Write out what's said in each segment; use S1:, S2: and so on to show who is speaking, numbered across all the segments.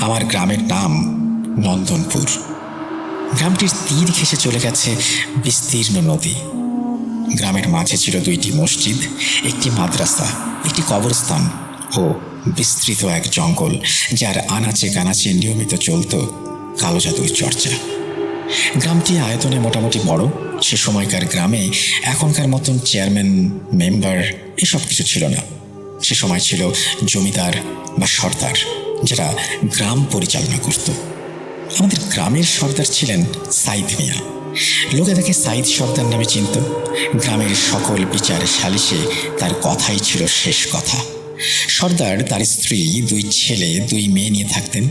S1: আমার গ্রামের নাম নন্দনপুর। গ্রামটির তীর ঘেঁষে চলে গেছে বিস্তীর্ণ নদী। গ্রামের মাঝে ছিল দুইটি মসজিদ, একটি মাদ্রাসা, একটি কবরস্থান ও বিস্তৃত এক জঙ্গল, যার আনাচে কানাচে নিয়মিত চলত কালো জাদুর চর্চা। গ্রামটি আয়তনে মোটামুটি বড়। সে সময়কার গ্রামে এখনকার মতন চেয়ারম্যান, মেম্বার এসব কিছু ছিল না। সে সময় ছিল জমিদার বা সর্দার। যারা গ্রাম পরিচালনা করত। আমাদের গ্রামের সর্দার ছিলেন সাইদ মিয়া। লোকে তাকে সাইদ সর্দার নামে চিনত। গ্রামের সকল বিচার সালিশে তার কথাই ছিল শেষ কথা। সর্দার তার স্ত্রী, দুই ছেলে, দুই মেয়ে নিয়ে থাকতেন।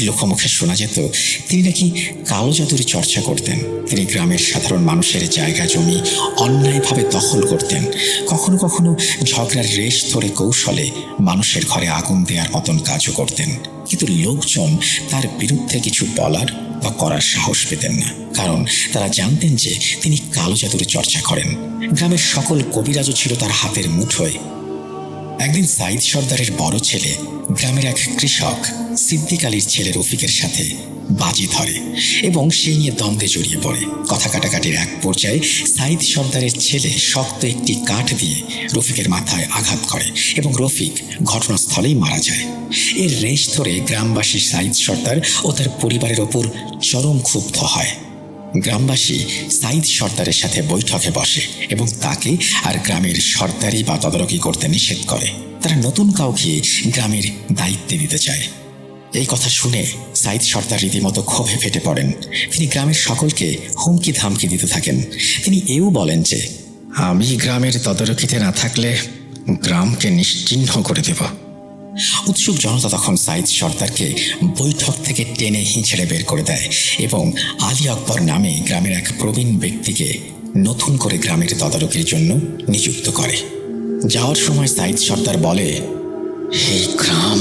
S1: লোকমুখে শোনা যেত, তিনি নাকি কালো জাদুর চর্চা করতেন। তিনি গ্রামের সাধারণ মানুষের জায়গা জমি অন্যায়ভাবে দখল করতেন। কখনো কখনো ঝগড়ার রেশ ধরে কৌশলে মানুষের ঘরে আগুন দেওয়ার মতন কাজও করতেন। কিন্তু লোকজন তার বিরুদ্ধে কিছু বলার বা করার সাহস পেতেন না। কারণ তারা জানতেন যে তিনি কালো জাদুর চর্চা করেন। গ্রামের সকল কবিরাজও ছিল তার হাতের মুঠোয়। একদিন সাইদ সর্দারের বড় ছেলে, গ্রামের এক কৃষক, সিদ্দিক আলীর ছেলে রফিকের সাথে বাজি ধরে এবং সেই নিয়ে দ্বন্দ্বে জড়িয়ে পড়ে। কথা কাটাকাটির এক পর্যায়ে সাইদ সর্দারের ছেলে শক্ত একটি কাঠ দিয়ে রফিকের মাথায় আঘাত করে এবং রফিক ঘটনাস্থলেই মারা যায়। এর রেশ ধরে গ্রামবাসী সাইদ সর্দার ও তার পরিবারের ওপর চরম ক্ষুব্ধ হয়। গ্রামবাসী সাইদ সর্দারের সাথে বৈঠকে বসে এবং তাকে আর গ্রামের সর্দারি বা তদারকি করতে নিষেধ করে। তারা নতুন কাউকে গ্রামের দায়িত্বে দিতে চায়। এই কথা শুনে সাইদ সর্দার রীতিমতো ক্ষোভে ফেটে পড়েন। তিনি গ্রামের সকলকে হুমকি ধামকি দিতে থাকেন। তিনি এও বলেন যে, আমি গ্রামের তদারকিতে না থাকলে গ্রামকে নিশ্চিহ্ন করে দেব। উৎসুক জনতা তখন সাইদ সর্দারকে বৈঠক থেকে টেনে হিঁচড়ে বের করে দেয় এবং আলী আকবর নামে গ্রামের এক প্রবীণ ব্যক্তিকে নতুন করে গ্রামের তদারকির জন্য নিযুক্ত করে। যাওয়ার সময় সাইদ সর্দার বলে এই গ্রাম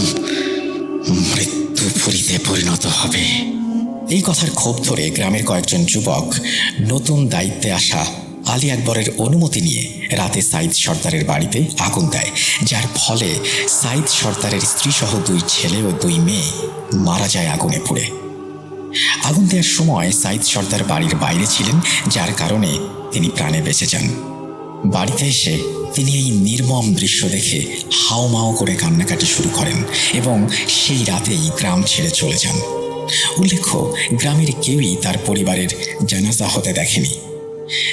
S1: মৃত্যুপুরীতে পরিণত হবে। এই কথার ক্ষোভ ধরে গ্রামের কয়েকজন যুবক নতুন দায়িত্বে আসা আলী আকবরের অনুমতি নিয়ে রাতে সাইদ সর্দারের বাড়িতে আগুন দেয়, যার ফলে সাইদ সর্দারের স্ত্রীসহ দুই ছেলে ও দুই মেয়ে মারা যায় আগুনে পুড়ে। আগুন দেওয়ার সময় সাইদ সর্দার বাড়ির বাইরে ছিলেন, যার কারণে তিনি প্রাণে বেঁচে যান। বাড়িতে এসে তিনি এই নির্মম দৃশ্য দেখে হাওমাও করে কান্নাকাটি শুরু করেন এবং সেই রাতেই গ্রাম ছেড়ে চলে যান। উল্লেখ্য, গ্রামের কেউই তার পরিবারের জানাজা হতে দেখেনি।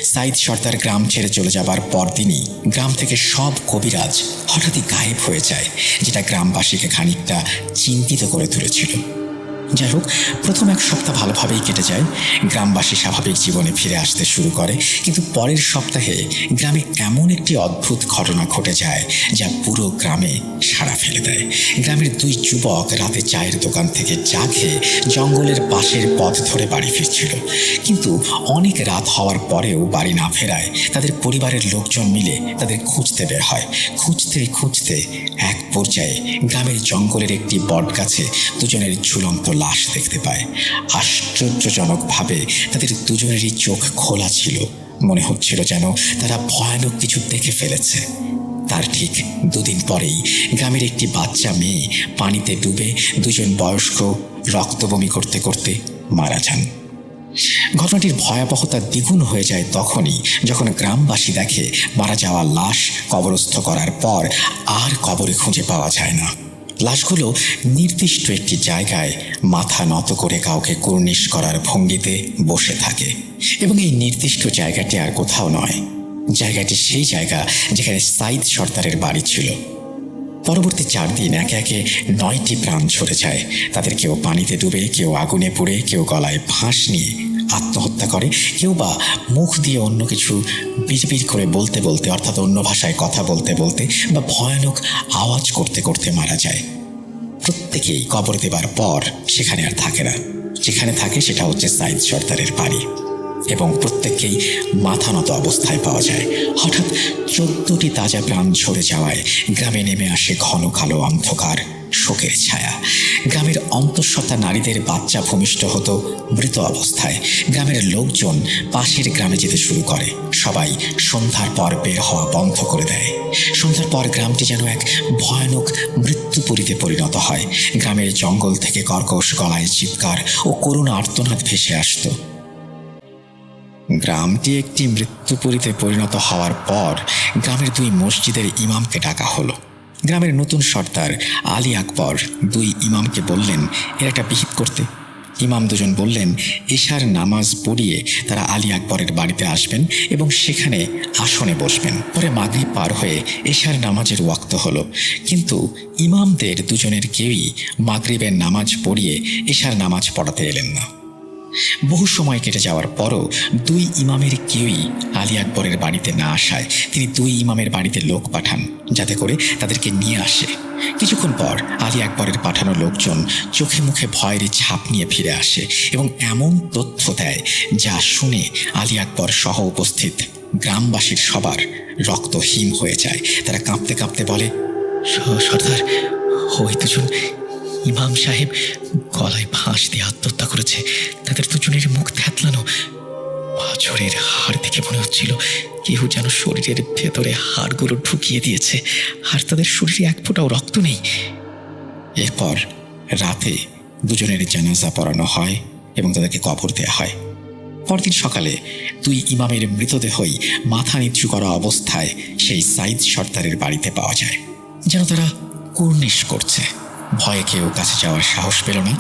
S1: সাইদ সর্দার গ্রাম ছেড়ে চলে যাবার পরদিনই গ্রাম থেকে সব কবিরাজ হঠাৎই গায়েব হয়ে যায়, যেটা গ্রামবাসীকে খানিকটা চিন্তিত করে তুলেছিল। যাই হোক, প্রথম এক সপ্তাহ ভালোভাবেই কেটে যায়। গ্রামবাসী স্বাভাবিক জীবনে ফিরে আসতে শুরু করে। কিন্তু পরের সপ্তাহে গ্রামে এমন একটি অদ্ভুত ঘটনা ঘটে যায়, যা পুরো গ্রামে সাড়া ফেলে দেয়। গ্রামের দুই যুবক রাতে চায়ের দোকান থেকে চা খেয়ে জঙ্গলের পাশের পথ ধরে বাড়ি ফিরছিল। কিন্তু অনেক রাত হওয়ার পরেও বাড়ি না ফেরায় তাদের পরিবারের লোকজন মিলে তাদের খুঁজতে বের হয়। খুঁজতে খুঁজতে এক পর্যায়ে গ্রামের জঙ্গলের একটি বট গাছে দুজনের ঝুলন্ত লাশ দেখতে পায়। আশ্চর্যজনকভাবে তাদের দুজনেরই চোখ খোলা ছিল। মনে হচ্ছিল যেন তারা ভয়ানক কিছু দেখে ফেলেছে। তার ঠিক দুদিন পরেই গ্রামের একটি বাচ্চা মেয়ে পানিতে ডুবে দুজন বয়স্ক রক্তবমি করতে করতে মারা যান। ঘটনাটির ভয়াবহতা দ্বিগুণ হয়ে যায় তখনই যখন গ্রামবাসী দেখে মারা যাওয়া লাশ কবরস্থ করার পর আর কবরে খুঁজে পাওয়া যায় না। লাশগুলো নির্দিষ্ট একটি জায়গায় মাথা নত করে কাউকে কুর্নিশ করার ভঙ্গিতে বসে থাকে। এবং এই নির্দিষ্ট জায়গাটি আর কোথাও নয়। জায়গাটি সেই জায়গা যেখানে সাইদ সর্দারের বাড়ি ছিল। পরবর্তী চার দিন একে একে নয়টি প্রাণ ঝরে যায়। তাদের কেউ পানিতে ডুবে, কেউ আগুনে পুড়ে, কেউ গলায় ফাঁস নিয়ে আত্মহত্যা করে, কেউ বা মুখ দিয়ে অন্য কিছু বিড়বিড় করে বলতে বলতে, অর্থাৎ অন্য ভাষায় কথা বলতে বলতে বা ভয়ানক আওয়াজ করতে করতে মারা যায়। প্রত্যেকেই কবর দেবার পর সেখানে আর থাকে না। যেখানে থাকে সেটা হচ্ছে সাইদ সর্দারের বাড়ি। এবং প্রত্যেককেই মাথা নত অবস্থায় পাওয়া যায়। হঠাৎ চোদ্দটি তাজা প্রাণ ঝরে যাওয়ায় গ্রামে নেমে আসে ঘন কালো অন্ধকার। শোকের ছায়া। গ্রামের অন্তঃসত্ত্বা নারীদের বাচ্চা ভূমিষ্ঠ হতো মৃত অবস্থায়। গ্রামের লোকজন পাশের গ্রামে যেতে শুরু করে। সবাই সন্ধ্যার পর বের হওয়া বন্ধ করে দেয়। সন্ধ্যার পর গ্রামটি যেন এক ভয়ানক মৃত্যুপুরীতে পরিণত হয়। গ্রামের জঙ্গল থেকে কর্কশ গলায় চিৎকার ও করুণ আর্তনাদ ভেসে আসতো। গ্রামটি একটি মৃত্যুপুরীতে পরিণত হওয়ার পর গ্রামের দুই মসজিদের ইমামকে ডাকা হলো। গ্রামের নতুন সর্দার আলী আকবর দুই ইমামকে বললেন, এর একটা বিহিত করতে। ইমাম দুজন বললেন, এশার নামাজ পড়িয়ে তারা আলী আকবরের বাড়িতে আসবেন এবং সেখানে আসনে বসবেন। পরে মাগরিব পার হয়ে এশার নামাজের ওয়াক্ত হলো। কিন্তু ইমামদের দুজনের কেউই মাগরিবের নামাজ পড়িয়ে এশার নামাজ পড়াতে এলেন না। বহু সময় কেটে যাওয়ার পরও দুই ইমামের কেউই আলী আকবরের বাড়িতে না আসায় তিনি দুই ইমামের বাড়িতে লোক পাঠান, যাতে করে তাদেরকে নিয়ে আসে। কিছুক্ষণ পর আলী আকবরের পাঠানো লোকজন চোখে মুখে ভয়ের ছাপ নিয়ে ফিরে আসে এবং এমন তথ্য দেয় যা শুনে আলী আকবর সহ উপস্থিত গ্রামবাসীর সবার রক্ত হিম হয়ে যায়। তারা কাঁপতে কাঁপতে বলে সর্দার, ওই দুজন ইমাম সাহেব গলায় ফাঁস দিয়ে আত্মহত্যা করেছে। তাদের দুজনের মুখ থ্যাতলানো পাথরের হাড় দেখে মনে হচ্ছিল কেউ যেন শরীরের ভেতরে হাড়গুলো ঢুকিয়ে দিয়েছে, আর তাদের শরীরে এক ফোঁটাও রক্ত নেই। এরপর রাতে দুজনের জানাজা পড়ানো হয় এবং তাদেরকে কবর দেওয়া হয়। পরদিন সকালে দুই ইমামের মৃতদেহই মাথা নিচু করা অবস্থায় সেই সাইদ সর্দারের বাড়িতে পাওয়া যায়, যেন তারা কুর্নিশ করছে। ভয়ে কেউ কাছে যাওয়ার সাহস পেল না।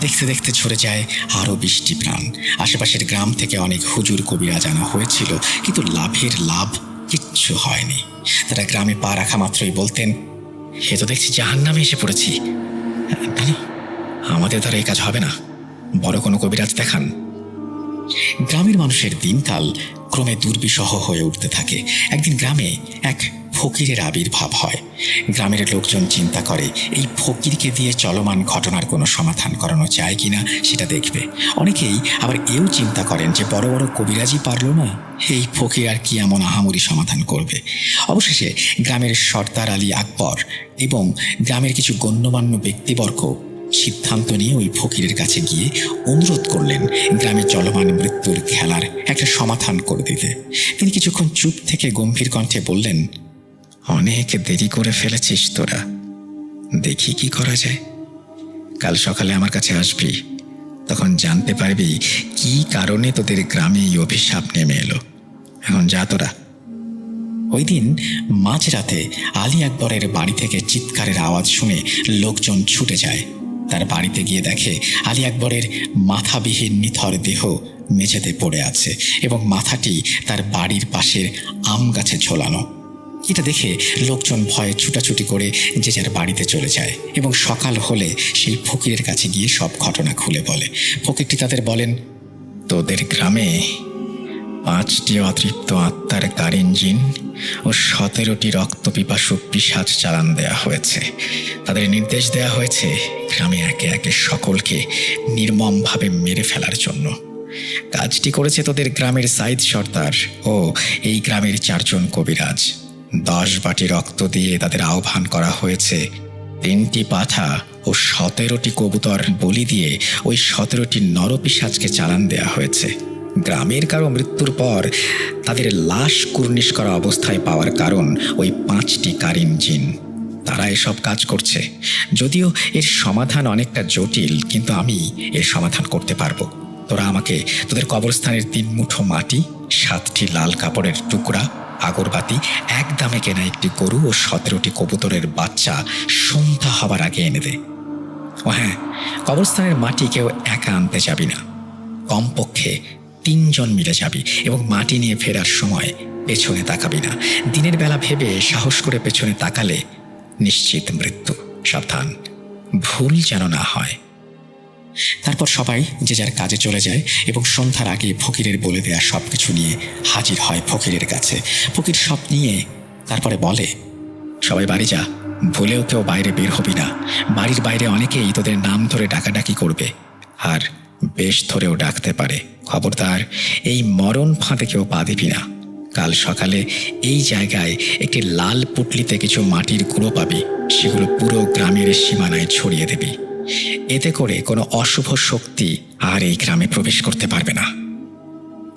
S1: দেখতে দেখতে ঝরে যায় আরও বৃষ্টি প্রাণ। আশেপাশের গ্রাম থেকে অনেক হুজুর কবিরা জানা হয়েছিল কিন্তু লাভের লাভ কিচ্ছু হয়নি। তারা গ্রামে পা রাখা মাত্রই বলতেন এ তো দেখছি জাহান নামে এসে পড়েছি। না না, আমাদের দ্বারা এই কাজ হবে না। বড় কোনো কবিরাজ দেখান। গ্রামের মানুষের দিনকাল ক্রমে দুর্বিষহ হয়ে উঠতে থাকে। একদিন গ্রামে এক ফকিরের আবির্ভাব হয়। গ্রামের লোকজন চিন্তা করে, এই ফকিরকে দিয়ে চলমান ঘটনার কোনো সমাধান করানো যায় কি না সেটা দেখবে। অনেকেই আবার এও চিন্তা করেন যে বড় বড় কবিরাজি পারল না। এই ফকির আর কি এমন আহামরি সমাধান করবে? অবশেষে গ্রামের সর্দার আলী আকবর এবং গ্রামের কিছু গণ্যমান্য ব্যক্তিবর্গ সিদ্ধান্ত নিয়ে ওই ফকিরের কাছে গিয়ে অনুরোধ করলেন গ্রামে চলমান মৃত্যুর খেলার একটা সমাধান করে দিতে। তিনি কিছুক্ষণ চুপ থেকে গম্ভীর কণ্ঠে বললেন অনেক দেরি করে ফেলেছিস তোরা। দেখি কি করা যায়। কাল সকালে আমার কাছে আসবি। তখন জানতে পারবি কি কারণে তোদের গ্রামে এই অভিশাপ নেমে এলো। এখন যা তোরা। ওই দিন মাঝরাতে আলী আকবরের বাড়ি থেকে চিৎকারের আওয়াজ শুনে লোকজন ছুটে যায়। তার বাড়িতে গিয়ে দেখে আলী আকবরের মাথাবিহীন নিথর দেহ মেঝেতে পড়ে আছে এবং মাথাটি তার বাড়ির পাশের আম গাছে ঝোলানো। এটা দেখে লোকজন ভয়ে ছুটাছুটি করে যে যার বাড়িতে চলে যায় এবং সকাল হলে সেই ফকিরের কাছে গিয়ে সব ঘটনা খুলে বলে। ফকিরটি তাদের বলেন, তোদের গ্রামে পাঁচটি অতৃপ্ত আত্মার কার ইঞ্জিন ও সতেরোটি রক্তপিপাসু পিসাচ চালান দেয়া হয়েছে। তাদের নির্দেশ দেয়া হয়েছে গ্রামে একে একে সকলকে নির্মমভাবে মেরে ফেলার জন্য। কাজটি করেছে তোদের গ্রামের সাইদ সর্দার ও এই গ্রামের চারজন কবিরাজ। দশ বাটি রক্ত দিয়ে তাদের আহ্বান করা হয়েছে। তিনটি পাঠা ও সতেরোটি কবুতর বলি দিয়ে ওই সতেরোটি নরপিসাজকে চালান দেয়া হয়েছে। গ্রামের কারও মৃত্যুর পর তাদের লাশ কুর্নিশ করা অবস্থায় পাওয়ার কারণ ওই পাঁচটি কারিন জিন। তারা এসব কাজ করছে। যদিও এর সমাধান অনেকটা জটিল, কিন্তু আমি এর সমাধান করতে পারব। তোরা আমাকে তোদের কবরস্থানের তিন মুঠো মাটি, সাতটি লাল কাপড়ের টুকরা আগরবাতি এক দামে কেনা একটি গরু ও সতেরোটি কবুতরের বাচ্চা সন্ধ্যা হবার আগে এনে দে। ও হ্যাঁ কবরস্থানের মাটি কেউ একা আনতে যাবি না। কমপক্ষে তিনজন মিলে যাবি এবং মাটি নিয়ে ফেরার সময় পেছনে তাকাবি না। দিনের বেলা ভেবে সাহস করে পেছনে তাকালে নিশ্চিত মৃত্যু। সাবধান, ভুল যেন না হয়। তারপর সবাই যে যার কাজে চলে যায় এবং সন্ধ্যার আগে ফকিরের বলে দেয়া সব কিছু নিয়ে হাজির হয় ফকিরের কাছে। ফকির সব নিয়ে তারপরে বলে, সবাই বাড়ি যা, ভুলেও কেউ বাইরে বের হবি না। বাড়ির বাইরে অনেকেই তোদের নাম ধরে ডাকাডাকি করবে, আর বেশ ধরেও ডাকতে পারে। খবরদার, এই মরণ ফাঁদে কেউ পা দিবি না। কাল সকালে এই জায়গায় একটি লাল পুটলিতে কিছু মাটির গুঁড়ো পাবি, সেগুলো পুরো গ্রামের সীমানায় ছড়িয়ে দেবি। এতে করে কোনো অশুভ শক্তি আর এই গ্রামে প্রবেশ করতে পারবে না।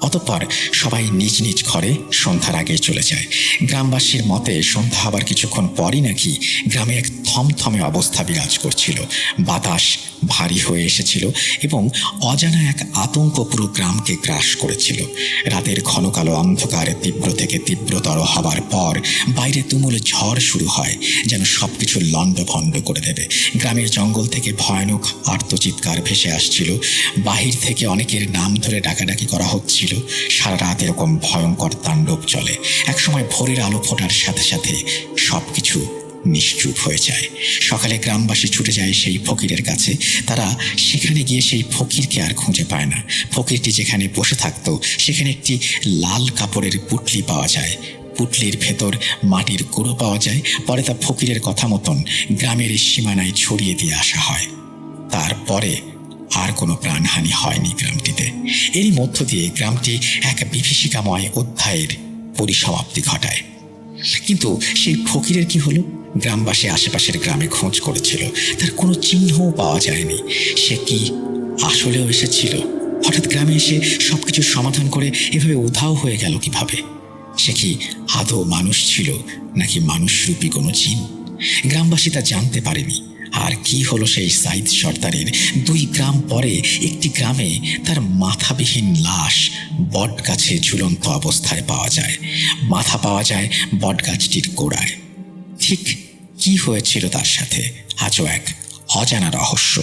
S1: অতঃপর সবাই নিজ নিজ ঘরে সন্ধ্যার আগে চলে যায়। গ্রামবাসীর মতে সন্ধ্যা হবার কিছুক্ষণ পরই নাকি গ্রামে এক থমথমে অবস্থা বিরাজ করছিল। বাতাস ভারী হয়ে এসেছিল এবং অজানা এক আতঙ্ক পুরো গ্রামকে গ্রাস করেছিল। রাতের ঘন কালো অন্ধকারে তীব্র থেকে তীব্রতর হবার পর বাইরে তুমুল ঝড় শুরু হয়, যেন সবকিছু লণ্ডভণ্ড করে দেবে। গ্রামের জঙ্গল থেকে ভয়ানক আর্তচিৎকার ভেসে আসছিল। বাহির থেকে অনেকের নাম ধরে ডাকাডাকি করা হচ্ছিল। সারা রাত এরকম ভয়ঙ্কর তাণ্ডব চলে। একসময় ভোরের আলো ফোটার সাথে সাথে সবকিছু নিশ্চুপ হয়ে যায়। সকালে গ্রামবাসী ছুটে যায় সেই ফকিরের কাছে। তারা সেখানে গিয়ে সেই ফকিরকে আর খুঁজে পায় না। ফকিরটি যেখানে বসে থাকতো, সেখানে একটি লাল কাপড়ের পুটলি পাওয়া যায়। পুটলির ভেতর মাটির গুঁড়ো পাওয়া যায়। পরে তা ফকিরের কথা মতন গ্রামের সীমানায় ছড়িয়ে দিয়ে আসা হয়। তারপরে আর কোনো প্রাণহানি হয়নি গ্রামটিতে। এরই মধ্য দিয়ে গ্রামটি এক বিভীষিকাময় অধ্যায়ের পরিসমাপ্তি ঘটায়। কিন্তু সেই ফকিরের কি হলো? গ্রামবাসী আশেপাশের গ্রামে খোঁজ করেছিল। তার কোনো চিহ্নও পাওয়া যায়নি। সে কি আসলেও এসেছিল? হঠাৎ গ্রামে এসে সব কিছু সমাধান করে এভাবে উধাও হয়ে গেল কীভাবে? সে কি আদৌ মানুষ ছিল নাকি মানুষরূপী কোনো চিন গ্রামবাসী তা জানতে পারেনি। আর কি হলো সেই সাইদ সর্দারের? দুই গ্রাম পরে একটি গ্রামে তার মাথাবিহীন লাশ বট গাছে ঝুলন্ত অবস্থায় পাওয়া যায়। মাথা পাওয়া যায় বট গাছটির গোড়ায়। ঠিক কি হয়েছিল তার সাথে? আজও এক অজানা রহস্য।